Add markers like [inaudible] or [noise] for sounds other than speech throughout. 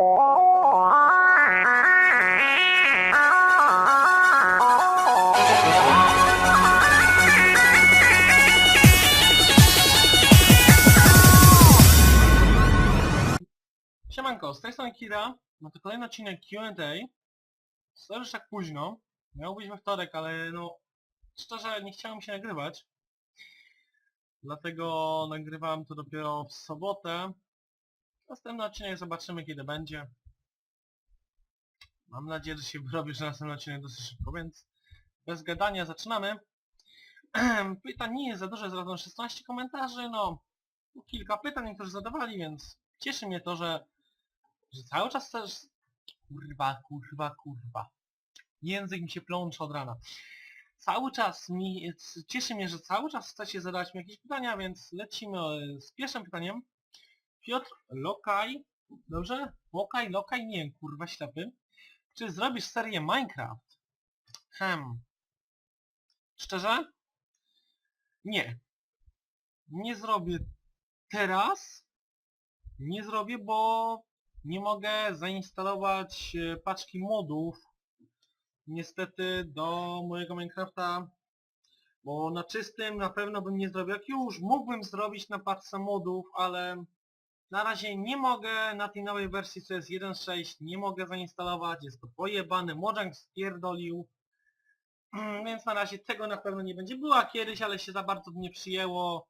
Siemanko, z tej strony Kira. No to kolejny odcinek Q&A. Sorry, że tak późno. Miał być we wtorek, ale no... Szczerze, nie chciałem się nagrywać. Dlatego nagrywam to dopiero w sobotę. Następny odcinek zobaczymy kiedy będzie. Mam nadzieję, że się wyrobię, że następny odcinek dosyć szybko, więc bez gadania zaczynamy. [clears throat] Pytań nie jest za dużo, jest razem 16 komentarzy, no kilka pytań niektórzy zadawali, więc cieszy mnie to, że, że cały czas też... Kurwa, kurwa, kurwa. Język mi się plącze od rana. Cały czas mi... Cieszy mnie, że cały czas chcecie zadać mi jakieś pytania, więc lecimy e, z pierwszym pytaniem. Piotr Lokaj... Dobrze? Lokaj, Lokaj, nie wiem, kurwa ślepy. Czy zrobisz serię Minecraft? Hmm. Szczerze? Nie. Nie zrobię teraz. Nie zrobię, bo nie mogę zainstalować e, paczki modów niestety do mojego Minecrafta, bo na czystym na pewno bym nie zrobił. Jak już mógłbym zrobić na paczce modów, ale na razie nie mogę na tej nowej wersji, co jest 1.6, nie mogę zainstalować, jest to pojebany, Mojang spierdolił, [clears throat] więc na razie tego na pewno nie będzie. Była kiedyś, ale się za bardzo nie przyjęło,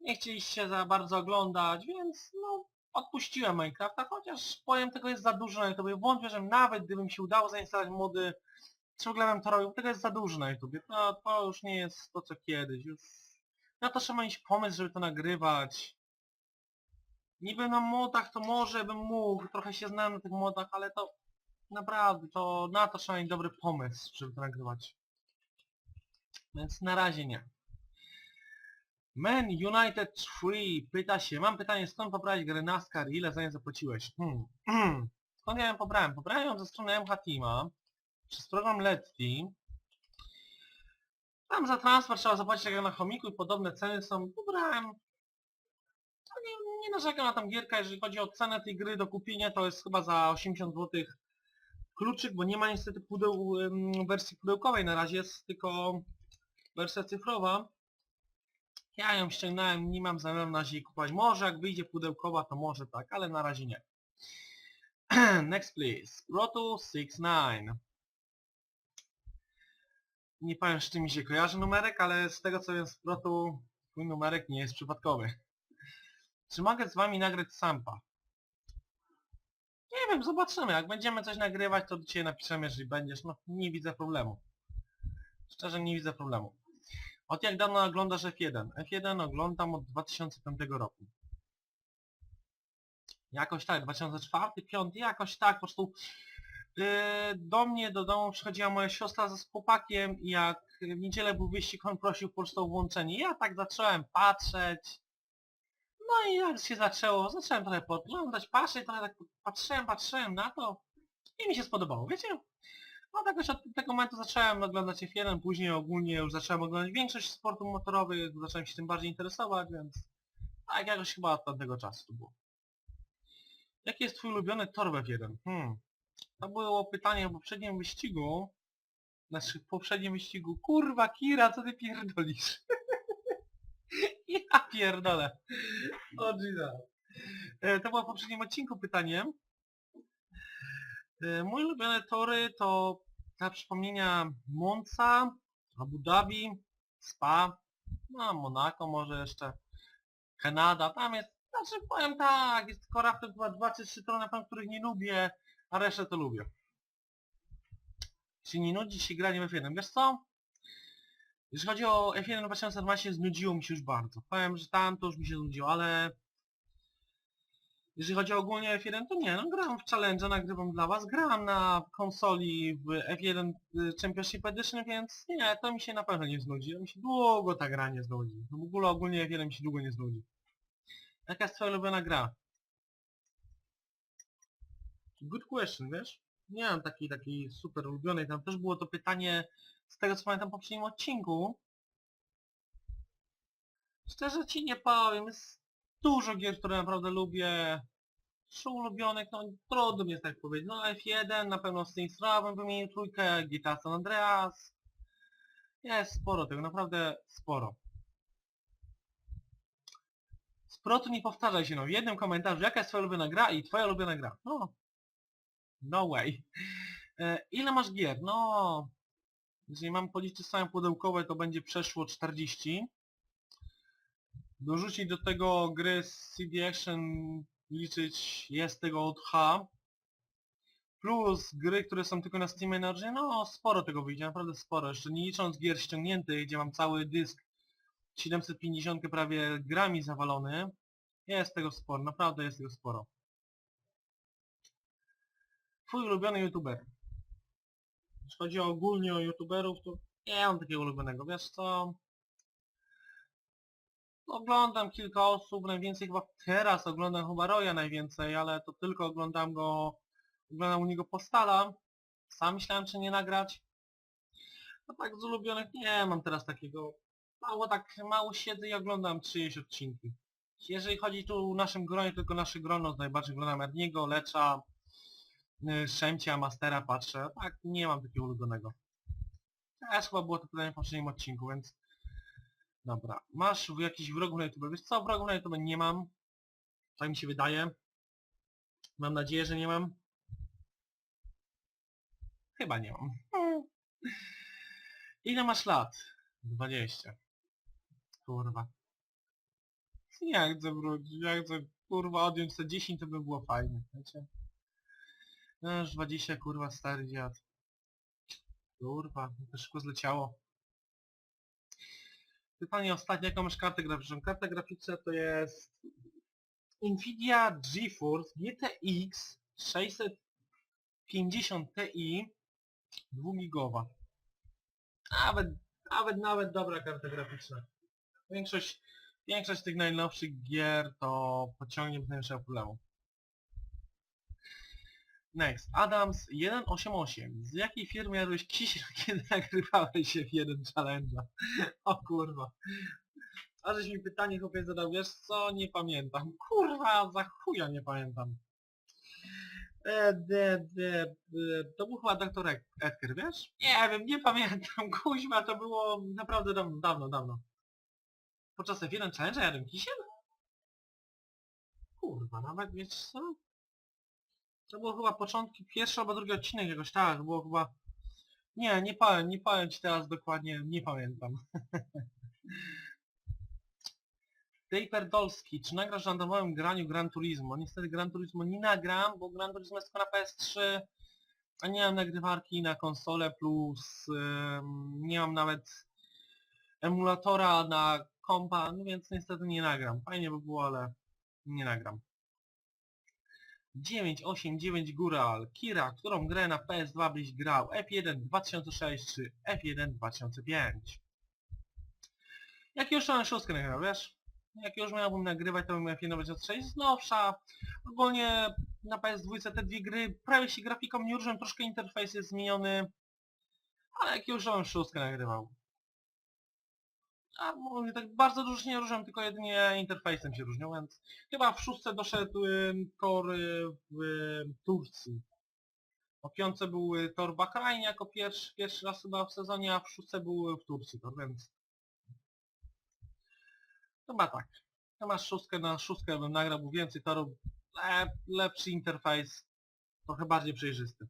nie chcieliście za bardzo oglądać, więc no odpuściłem Minecrafta, chociaż powiem tego jest za dużo na YouTube. Wątpię, że nawet gdybym się udało zainstalować mody, ciągle bym to robił, tego jest za dużo na YouTube. To już nie jest to co kiedyś, już na to trzeba mieć pomysł, żeby to nagrywać. Niby na modach to może bym mógł, trochę się znam na tych modach, ale to naprawdę, to na to trzeba mieć dobry pomysł, żeby to nagrywać. Więc na razie nie. Man United 3 pyta się, mam pytanie, skąd pobrałeś grę NASCAR i ile za nie zapłaciłeś? Hmm. Skąd ja ją pobrałem? Pobrałem ją ze strony MH Teama, przez program Letty. Tam za transfer trzeba zapłacić jak na chomiku i podobne ceny są. Pobrałem... To nie, nie narzekam na tam gierka, jeżeli chodzi o cenę tej gry do kupienia, to jest chyba za 80 zł kluczyk, bo nie ma niestety pudeł, wersji pudełkowej, na razie jest tylko wersja cyfrowa. Ja ją ściągnąłem, nie mam zamiaru na razie kupować. Może jak wyjdzie pudełkowa, to może tak, ale na razie nie. [clears throat] Next please. Proto 69. Nie powiem z czym mi się kojarzy numerek, ale z tego co wiem z Protu, twój numerek nie jest przypadkowy. Czy mogę z wami nagrać sampa? Nie wiem, zobaczymy. Jak będziemy coś nagrywać, to ciebie napiszemy, jeżeli będziesz. No, nie widzę problemu. Szczerze nie widzę problemu. Od jak dawno oglądasz F1? F1 oglądam od 2005 roku. Jakoś tak, 2004, 2005, jakoś tak, po prostu yy, do mnie, do domu przychodziła moja siostra ze chłopakiem i jak w niedzielę był wyścig, on prosił po prostu o włączenie. Ja tak zacząłem patrzeć. No i jak się zaczęło, zacząłem trochę podglądać, patrzeć, trochę tak patrzyłem, patrzyłem na to i mi się spodobało, wiecie? Tak już od tego momentu zacząłem oglądać F1, później ogólnie już zacząłem oglądać większość sportów motorowych, zacząłem się tym bardziej interesować, więc tak jakoś chyba od tamtego czasu to było. Jaki jest twój ulubiony tor w F1? Hmm. To było pytanie w poprzednim wyścigu. Znaczy w poprzednim wyścigu. Kurwa Kira, co ty pierdolisz? [laughs] ja pierdolę. O. E, To było w poprzednim odcinku pytanie. E, Mój ulubione tory to dla przypomnienia Monza, Abu Dhabi, Spa, no Monaco może jeszcze, Kanada, tam jest, znaczy powiem tak, jest tylko chyba dwa czy trzy tory na pewno, których nie lubię, a resztę to lubię. Czy nie nudzi się granie w F1? Wiesz co? Jeżeli chodzi o F1 2012 znudziło mi się już bardzo. Powiem, że tam to już mi się znudziło, ale jeżeli chodzi o ogólnie F1, to nie, no grałem w Challenge, nagrywam dla was, grałem na konsoli w F1 Championship Edition, więc nie, to mi się na pewno nie znudzi, to mi się długo ta gra nie znudzi. No w ogóle ogólnie F1 mi się długo nie znudzi. Jaka jest twoja ulubiona gra? Good question, wiesz? Nie mam takiej, takiej super ulubionej, tam też było to pytanie z tego co pamiętam w poprzednim odcinku. Szczerze ci nie powiem, jest dużo gier, które naprawdę lubię. Trzy ulubionych, no trudno mi jest tak powiedzieć. No F1, na pewno Saints Row bym wymienił trójkę, GTA San Andreas. Jest sporo tego, naprawdę sporo. Sporo tu nie powtarzaj się, no w jednym komentarzu, jaka jest twoja ulubiona gra i twoja ulubiona gra. No. No way. E, ile masz gier? No... Jeżeli mam policzyć same pudełkowe, to będzie przeszło 40. Dorzucić do tego gry z CD Action, liczyć jest tego od H. Plus gry, które są tylko na Steam Energy, no sporo tego wyjdzie, naprawdę sporo. Jeszcze nie licząc gier ściągniętych, gdzie mam cały dysk 750 prawie grami zawalony. Jest tego sporo, naprawdę jest tego sporo. Twój ulubiony youtuber. Jeśli chodzi ogólnie o youtuberów, to nie mam takiego ulubionego. Wiesz co? Oglądam kilka osób, najwięcej chyba teraz oglądam chyba Roya najwięcej, ale to tylko oglądam go, oglądam u niego postala. Sam myślałem czy nie nagrać. No tak z ulubionych nie mam teraz takiego. Mało tak, mało siedzę i oglądam czyjeś odcinki. Jeżeli chodzi tu o naszym gronie, tylko nasze grono, najbardziej oglądam Erniego, Lecza, y, Szemcia, Mastera patrzę. Tak, nie mam takiego ulubionego. Też chyba było to pytanie w poprzednim odcinku, więc... Dobra. Masz jakiś wrogów na YouTube? Wiesz co, wrogów na YouTube nie mam. Tak mi się wydaje. Mam nadzieję, że nie mam. Chyba nie mam. Ile masz lat? 20. Kurwa. Nie chcę wrócić, ja chcę kurwa odjąć te 10 to by było fajnie, wiecie? No już 20 kurwa stary dziad. Kurwa, to szybko zleciało. Pytanie ostatnie, jaką masz kartę graficzną? Karta graficzna to jest Nvidia GeForce GTX 650 Ti 2 gigowa. Nawet, nawet, nawet dobra karta graficzna. Większość, większość tych najnowszych gier to pociągnie bez najmniejszego problemu. Next. Adams 188. Z jakiej firmy jadłeś kisiel, [laughs] kiedy nagrywałeś się w jeden challenge'a? O kurwa. A żeś mi pytanie chłopiec zadał, wiesz co? Nie pamiętam. Kurwa, za chuja nie pamiętam. E, de, de, de, to był chyba doktor Ed- Edgar, wiesz? Nie wiem, nie pamiętam. [laughs] Kuźma, to było naprawdę dawno, dawno, dawno. Podczas F1 Challenge'a jadłem kisiel? Kurwa, nawet wiesz co? To było chyba początki, pierwszy albo drugi odcinek jakoś tak, było chyba... Nie, nie powiem, nie ci teraz dokładnie, nie pamiętam. [laughs] Taper Dolski, czy nagrasz w randomowym graniu Gran Turismo? Niestety Gran Turismo nie nagram, bo Gran Turismo jest tylko na PS3, a nie mam nagrywarki na konsolę, plus em, nie mam nawet emulatora na kompa, no więc niestety nie nagram. Fajnie by było, ale nie nagram. 989 Góral, Kira, którą grę na PS2 byś grał? F1 2006 czy F1 2005? Jak już mam szóstkę nagrał, wiesz? Jak już miałbym nagrywać, to bym F1 2006 z nowsza. Ogólnie na PS2 te dwie gry prawie się grafiką nie różnią, troszkę interfejs jest zmieniony. Ale jak już mam szóstkę nagrywał. A mówię, tak bardzo dużo się nie różnią, tylko jedynie interfejsem się różnią, więc chyba w szóstce doszedł tor y, w Turcji. O piątce był y, tor Bahrajn jako pierwszy, pierwszy raz chyba w sezonie, a w szóstce był w Turcji tor, więc... Chyba tak. Chyba szóstkę na szóstkę bym nagrał, był więcej torów, le, lepszy interfejs, trochę bardziej przejrzysty.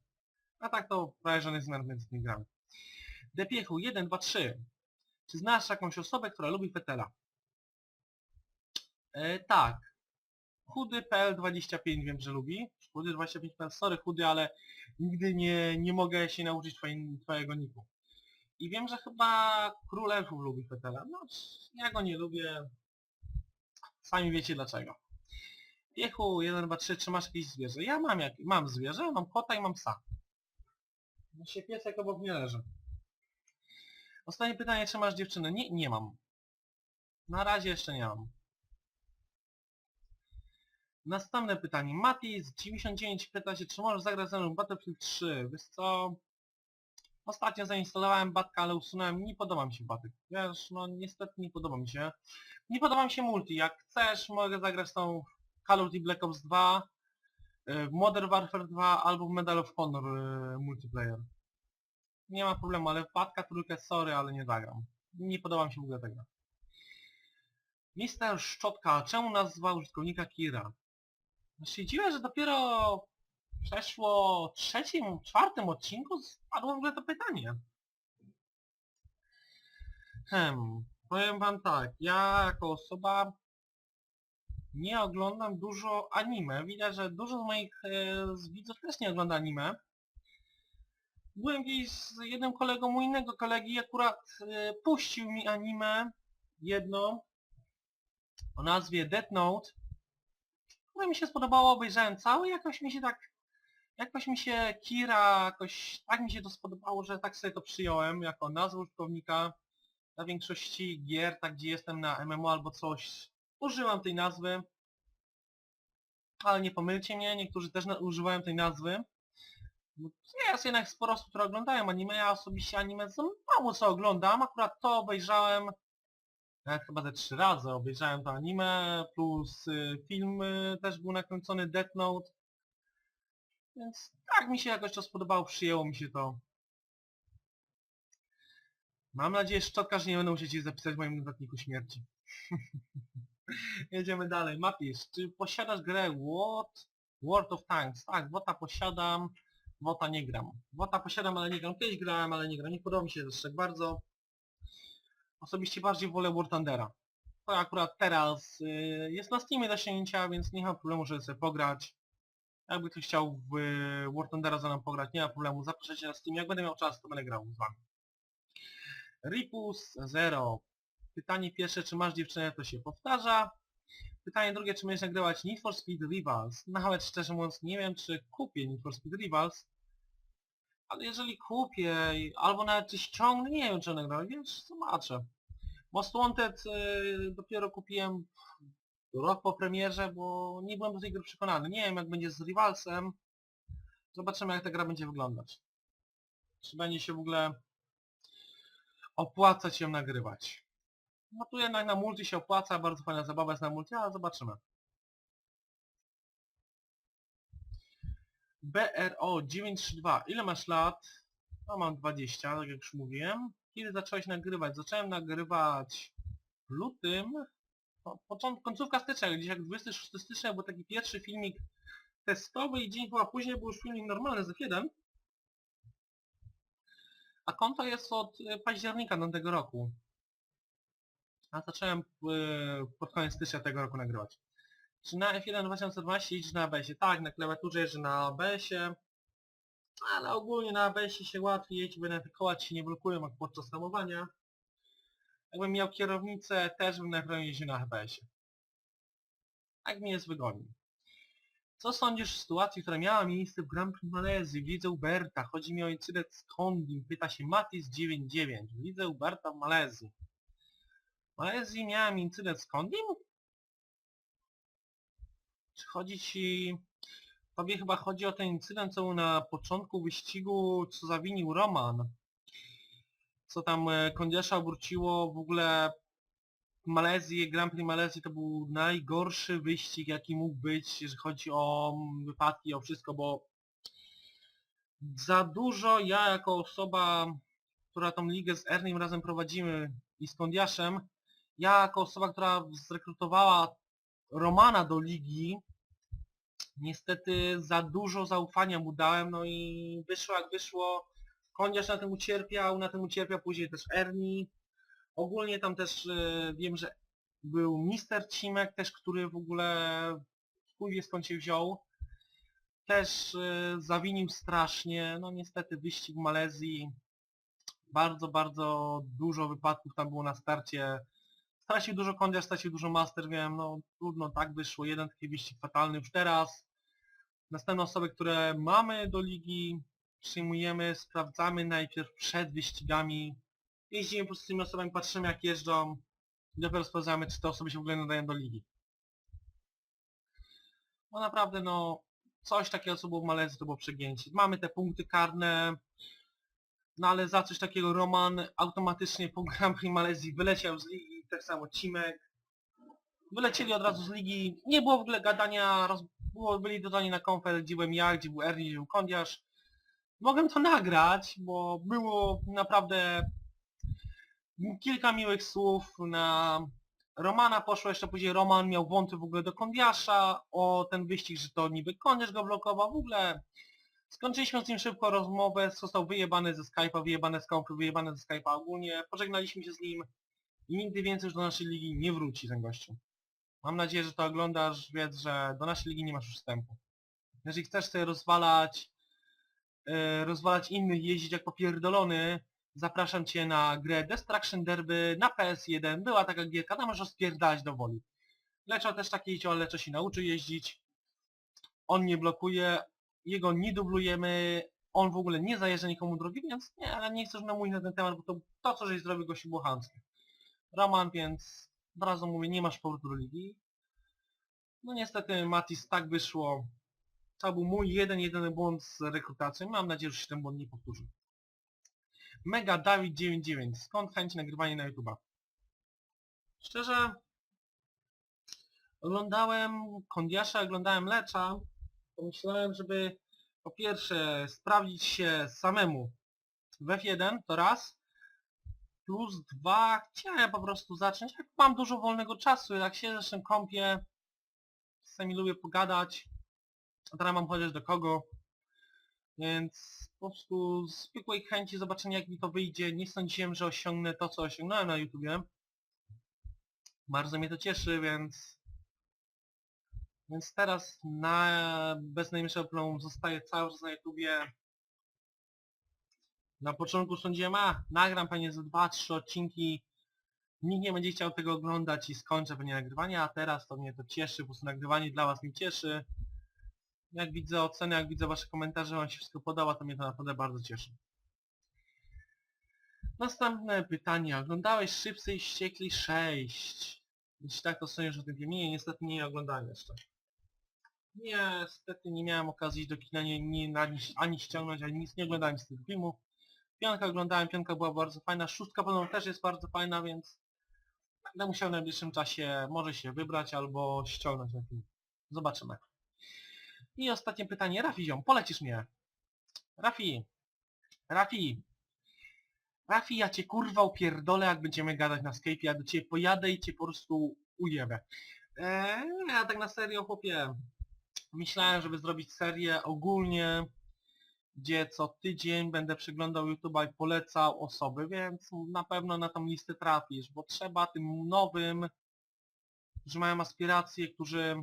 A tak to prawie żadnych zmian między tymi grami. Depiechu 1, 2, 3. Czy znasz jakąś osobę, która lubi Fetela? E, tak. Chudy PL25 wiem, że lubi. Chudy 25PL, sorry chudy, ale nigdy nie, nie mogę się nauczyć twojego niku. I wiem, że chyba Król Elfów lubi Fetela. No, ja go nie lubię. Sami wiecie dlaczego. Piechu 1, 2, 3, czy masz jakieś zwierzę? Ja mam jak, mam zwierzę, mam kota i mam psa. No się piesek obok mnie leży. Ostatnie pytanie, czy masz dziewczynę? Nie, nie mam. Na razie jeszcze nie mam. Następne pytanie. Mati z 99 pyta się, czy możesz zagrać ze mną Battlefield 3? Wiesz co? Ostatnio zainstalowałem Batka, ale usunąłem. Nie podoba mi się Batek. Wiesz, no niestety nie podoba mi się. Nie podoba mi się multi. Jak chcesz, mogę zagrać tą Call of Duty Black Ops 2. e, w Modern Warfare 2 albo w Medal of Honor e, multiplayer. Nie ma problemu, ale wpadka trójkę, sorry, ale nie zagram. Nie podoba mi się w ogóle tego. Mister Szczotka, czemu nazwał użytkownika Kira? No się że dopiero przeszło trzecim, czwartym odcinku spadło w ogóle to pytanie. Hmm, powiem wam tak, ja jako osoba nie oglądam dużo anime. Widać, że dużo z moich e, z widzów też nie ogląda anime. Byłem gdzieś z jednym kolegą u innego kolegi i akurat e, puścił mi anime jedno o nazwie Death Note, które mi się spodobało, obejrzałem całe i jakoś mi się tak jakoś mi się Kira, jakoś tak mi się to spodobało, że tak sobie to przyjąłem jako nazwę użytkownika. Na większości gier, tak gdzie jestem na MMO albo coś, używam tej nazwy. Ale nie pomylcie mnie, niektórzy też używają tej nazwy. Bo Jest jednak sporo osób, które oglądają anime, ja osobiście anime za mało co oglądam, akurat to obejrzałem ja chyba ze trzy razy obejrzałem to anime, plus y, film y, też był nakręcony Death Note. Więc tak mi się jakoś to spodobało, przyjęło mi się to. Mam nadzieję, że nie będę musiał ci zapisać w moim notatniku śmierci. [laughs] Jedziemy dalej. Mapisz, czy posiadasz grę What? World of Tanks? Tak, Wota posiadam, Wota nie gram. Wota posiadam, ale nie gram. Kiedyś grałem, ale nie gram. Nie podoba mi się też tak bardzo. Osobiście bardziej wolę War Thundera. To akurat teraz y, jest na Steamie do ściągnięcia, więc nie mam problemu, żeby sobie pograć. Jakby ktoś chciał w y, War Thundera za nam pograć, nie ma problemu. Zapraszajcie na Steam. Jak będę miał czas, to będę grał z wami. Ripus Zero. Pytanie pierwsze, czy masz dziewczynę, to się powtarza. Pytanie drugie, czy będziesz nagrywać Need for Speed Rivals. Nawet szczerze mówiąc nie wiem, czy kupię Need for Speed Rivals. Ale jeżeli kupię, albo nawet czy ściągnę, nie wiem czy nagrałem, więc zobaczę. Most Wanted y, dopiero kupiłem rok po premierze, bo nie byłem do tej gry przekonany. Nie wiem jak będzie z Rivalsem. Zobaczymy jak ta gra będzie wyglądać. Czy będzie się w ogóle opłacać ją nagrywać. No tu jednak na multi się opłaca, bardzo fajna zabawa jest na multi, ale zobaczymy. BRO 932, ile masz lat? No mam 20, tak jak już mówiłem. Kiedy zacząłeś nagrywać? Zacząłem nagrywać w lutym, no, końcówka stycznia, gdzieś jak 26 stycznia był taki pierwszy filmik testowy i dzień chyba później był już filmik normalny z F1. A konto jest od y, października tego roku. A zacząłem y, pod koniec stycznia tego roku nagrywać. Czy na F1 2012 jeździsz na ABS-ie? Tak, na klawiaturze jeżdżę na ABS-ie. Ale ogólnie na ABS-ie się łatwiej jeździ, bo te koła ci się nie blokują jak podczas hamowania. Jakbym miał kierownicę, też bym na pewno jeździł na ABS-ie. Tak mi jest wygodniej. Co sądzisz o sytuacji, która miała miejsce w Grand Prix Malezji, w lidze Uberta? Chodzi mi o incydent z Kondim, pyta się Matis99, w lidze Uberta w Malezji. Malezji miałem incydent z Kondim? Czy chodzi ci... Tobie chyba chodzi o ten incydent, co był na początku wyścigu, co zawinił Roman. Co tam e, Kondiasza obróciło w ogóle Malezji, Grand Prix Malezji to był najgorszy wyścig jaki mógł być, jeżeli chodzi o mm, wypadki, o wszystko, bo za dużo ja jako osoba, która tą ligę z Ernim razem prowadzimy i z Kondiaszem, ja jako osoba, która zrekrutowała Romana do ligi, niestety za dużo zaufania mu dałem, no i wyszło jak wyszło. Kondiasz na tym ucierpiał, na tym ucierpiał później też Erni. Ogólnie tam też e, wiem, że był Mister Cimek też, który w ogóle wie skąd się wziął. Też e, zawinił strasznie, no niestety wyścig Malezji. Bardzo, bardzo dużo wypadków tam było na starcie. Stracił dużo kondia, stracił dużo master, wiem, no trudno, tak wyszło. Jeden taki wyścig fatalny już teraz. Następne osoby, które mamy do ligi, przyjmujemy, sprawdzamy najpierw przed wyścigami. Jeździmy po prostu z tymi osobami, patrzymy jak jeżdżą i dopiero sprawdzamy, czy te osoby się w ogóle nadają do ligi. No naprawdę, no, coś takiego co było w Malezji to było przegięcie. Mamy te punkty karne, no ale za coś takiego Roman automatycznie po Grand Prix Malezji wyleciał z ligi, tak samo Cimek. Wylecieli od razu z ligi, nie było w ogóle gadania, roz... było, byli dodani na konfer, gdzie byłem ja, gdzie był Ernie, gdzie był Kondiarz. Mogłem to nagrać, bo było naprawdę kilka miłych słów na Romana poszło, jeszcze później Roman miał wąty w ogóle do Kondiasza, o ten wyścig, że to niby Kondiasz go blokował, w ogóle skończyliśmy z nim szybko rozmowę, został wyjebany ze Skype'a, wyjebany z kompy, wyjebany ze Skype'a ogólnie, pożegnaliśmy się z nim i nigdy więcej już do naszej ligi nie wróci ten gościu. Mam nadzieję, że to oglądasz, wiedz, że do naszej ligi nie masz już wstępu. Jeżeli chcesz sobie rozwalać, e, rozwalać innych, jeździć jak popierdolony, zapraszam Cię na grę Destruction Derby na PS1. Była taka gierka, tam możesz spierdalać do woli. Leczo też tak jeździł, ale Leczo się nauczył jeździć. On nie blokuje, jego nie dublujemy, on w ogóle nie zajeżdża nikomu drogi, więc nie, ale nie chcę już namówić na ten temat, bo to, to co żeś zrobił, gościu było chamskie. Roman, więc od razu mówię, nie masz powrotu do ligi. No niestety Matis tak wyszło. To był mój jeden, jedyny błąd z rekrutacją. Mam nadzieję, że się ten błąd nie powtórzy. Mega Dawid 99. Skąd chęć nagrywania na YouTube'a? Szczerze, oglądałem Kondiasza, oglądałem Lecza. Pomyślałem, żeby po pierwsze sprawdzić się samemu w F1, to raz. Plus dwa, chciałem po prostu zacząć. Jak mam dużo wolnego czasu, jak siedzę w tym kąpie, czasami lubię pogadać. A teraz mam chociaż do kogo. Więc po prostu z zwykłej chęci zobaczenia jak mi to wyjdzie. Nie sądziłem, że osiągnę to, co osiągnąłem na YouTubie. Bardzo mnie to cieszy, więc... Więc teraz na bez najmniejszego problemu zostaję cały czas na YouTubie. Na początku sądziłem, a nagram pewnie ze 2-3 odcinki. Nikt nie będzie chciał tego oglądać i skończę pewnie nagrywanie, a teraz to mnie to cieszy, po prostu nagrywanie dla was mnie cieszy. Jak widzę oceny, jak widzę wasze komentarze, wam się wszystko podoba, to mnie to naprawdę bardzo cieszy. Następne pytanie. Oglądałeś Szybcy i Ściekli 6? Jeśli tak, to sądzisz o tym filmie? Niestety nie oglądałem jeszcze. Niestety nie miałem okazji do kina nie, nie, ani, ani ściągnąć, ani nic. Nie oglądałem z tego filmu. Piątka oglądałem, piątka była bardzo fajna. Szóstka podobno też jest bardzo fajna, więc będę musiał w najbliższym czasie może się wybrać albo ściągnąć na film. Zobaczymy. I ostatnie pytanie. Rafi ziom, polecisz mnie. Rafi. Rafi. Rafi, ja cię kurwa upierdolę, jak będziemy gadać na Skype. Ja do ciebie pojadę i cię po prostu ujebę. Eee, ja tak na serio, chłopie. Myślałem, żeby zrobić serię ogólnie, gdzie co tydzień będę przeglądał YouTube'a i polecał osoby, więc na pewno na tą listę trafisz, bo trzeba tym nowym, którzy mają aspiracje, którzy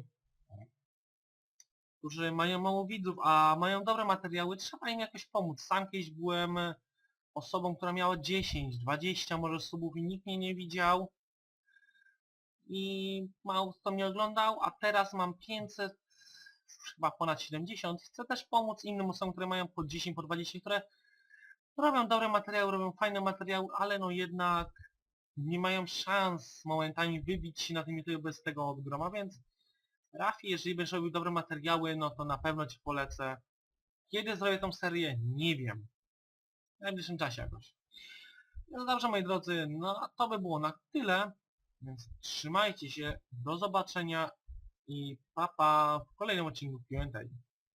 którzy mają mało widzów, a mają dobre materiały, trzeba im jakoś pomóc. Sam kiedyś byłem osobą, która miała 10, 20 może subów i nikt mnie nie widział i mało kto mnie oglądał, a teraz mam 500, chyba ponad 70. Chcę też pomóc innym osobom, które mają po 10, po 20, które robią dobre materiały, robią fajne materiały, ale no jednak nie mają szans momentami wybić się na tym YouTube bez tego od groma, więc Rafi, jeżeli będziesz robił dobre materiały, no to na pewno Ci polecę. Kiedy zrobię tą serię? Nie wiem. W najbliższym czasie jakoś. No dobrze moi drodzy, no to by było na tyle. Więc trzymajcie się, do zobaczenia i papa pa w kolejnym odcinku Q&A.